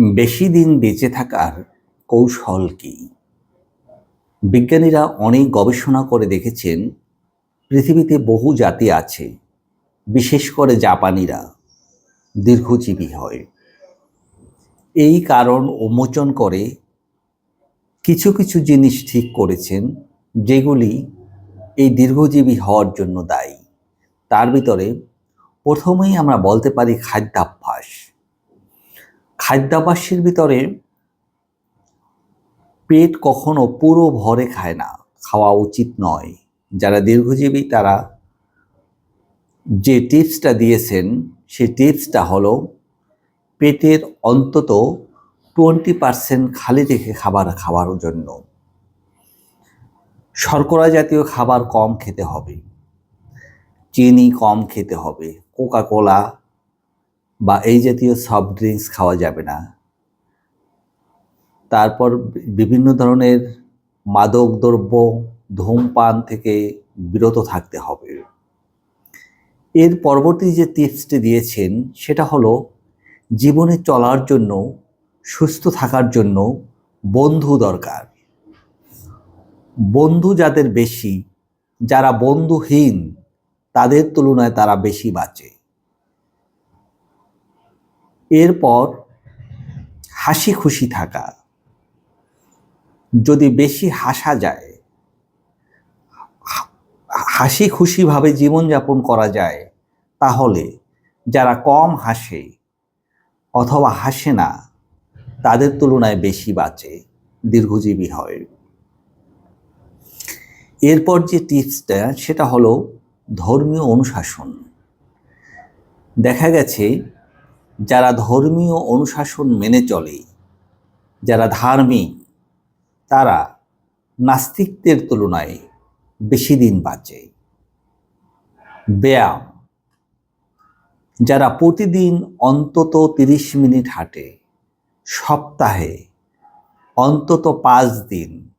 বেশি দিন বেঁচে থাকার কৌশল কি? বিজ্ঞানীরা অনেক গবেষণা করে দেখেছেন, পৃথিবীতে বহু জাতি আছে, বিশেষ করে জাপানিরা দীর্ঘজীবী হয়। এই কারণ উন্মোচন করে কিছু কিছু জিনিস ঠিক করেছেন, যেগুলি এই দীর্ঘজীবী হওয়ার জন্য দায়ী। তার ভিতরে প্রথমেই আমরা বলতে পারি খাদ্যাভ্যাস। খাদ্যাভ্যাসের ভিতরে পেট কখনো পুরো ভরে খায় না, খাওয়া উচিত নয়। যারা দীর্ঘজীবী তারা যে টিপসটা দিয়েছেন সেই টিপসটা হলো, পেটের অন্তত টোয়েন্টি পারসেন্ট খালি রেখে খাবার খাওয়ার জন্য। শর্করা জাতীয় খাবার কম খেতে হবে, চিনি কম খেতে হবে কোকা কোলা বা এই জাতীয় সফট ড্রিঙ্কস খাওয়া যাবে না। তারপর বিভিন্ন ধরনের মাদক দ্রব্য, ধূমপান থেকে বিরত থাকতে হবে। এর পরবর্তী যে টিপসটি দিয়েছেন, সেটা হলো জীবনে চলার জন্য, সুস্থ থাকার জন্য বন্ধু দরকার। বন্ধু যাদের বেশি, যারা বন্ধুহীন, তাদের তুলনায় তারা বেশি বাঁচে। এরপর হাসি খুশি থাকা। যদি বেশি হাসা যায়, হাসি খুশিভাবে জীবনযাপন করা যায়, তাহলে যারা কম হাসে অথবা হাসে না, তাদের তুলনায় বেশি বাঁচে, দীর্ঘজীবী হয়। এরপর যে টিপসটা, সেটা হলো ধর্মীয় অনুশাসন। দেখা গেছে যারা ধর্মীয় অনুশাসন মেনে চলে, যারা ধার্মিক, তারা নাস্তিকদের তুলনায় বেশি দিন বাঁচে। ব্যায়াম, যারা প্রতিদিন অন্তত তিরিশ মিনিট হাঁটে, সপ্তাহে অন্তত পাঁচ দিন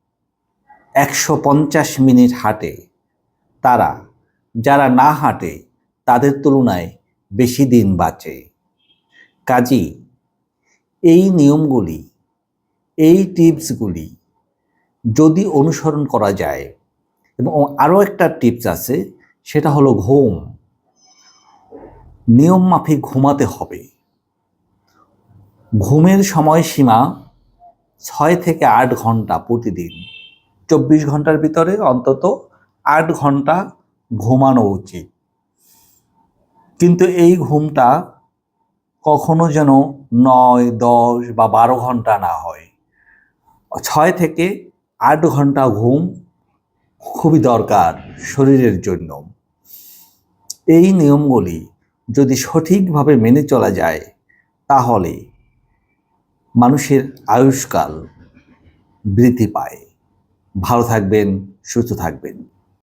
একশো পঞ্চাশ মিনিট হাঁটে, তারা যারা না হাঁটে, তাদের তুলনায় বেশি দিন বাঁচে। কাজী এই নিয়মগুলি, এই টিপসগুলি যদি অনুসরণ করা যায়, এবং আরও একটা টিপস আছে, সেটা হলো ঘুম। নিয়ম মাফিক ঘুমাতে হবে। ঘুমের সময়সীমা ছয় থেকে আট ঘণ্টা প্রতিদিন। চব্বিশ ঘণ্টার ভিতরে অন্তত আট ঘণ্টা ঘুমানো উচিত। কিন্তু এই ঘুমটা কখনো যেন নয়, দশ বা বারো ঘণ্টা না হয়। ছয় থেকে আট ঘণ্টা ঘুম খুবই দরকার শরীরের জন্য। এই নিয়মগুলি যদি সঠিকভাবে মেনে চলা যায়, তাহলে মানুষের আয়ুষ্কাল বৃদ্ধি পায়। ভালো থাকবেন, সুস্থ থাকবেন।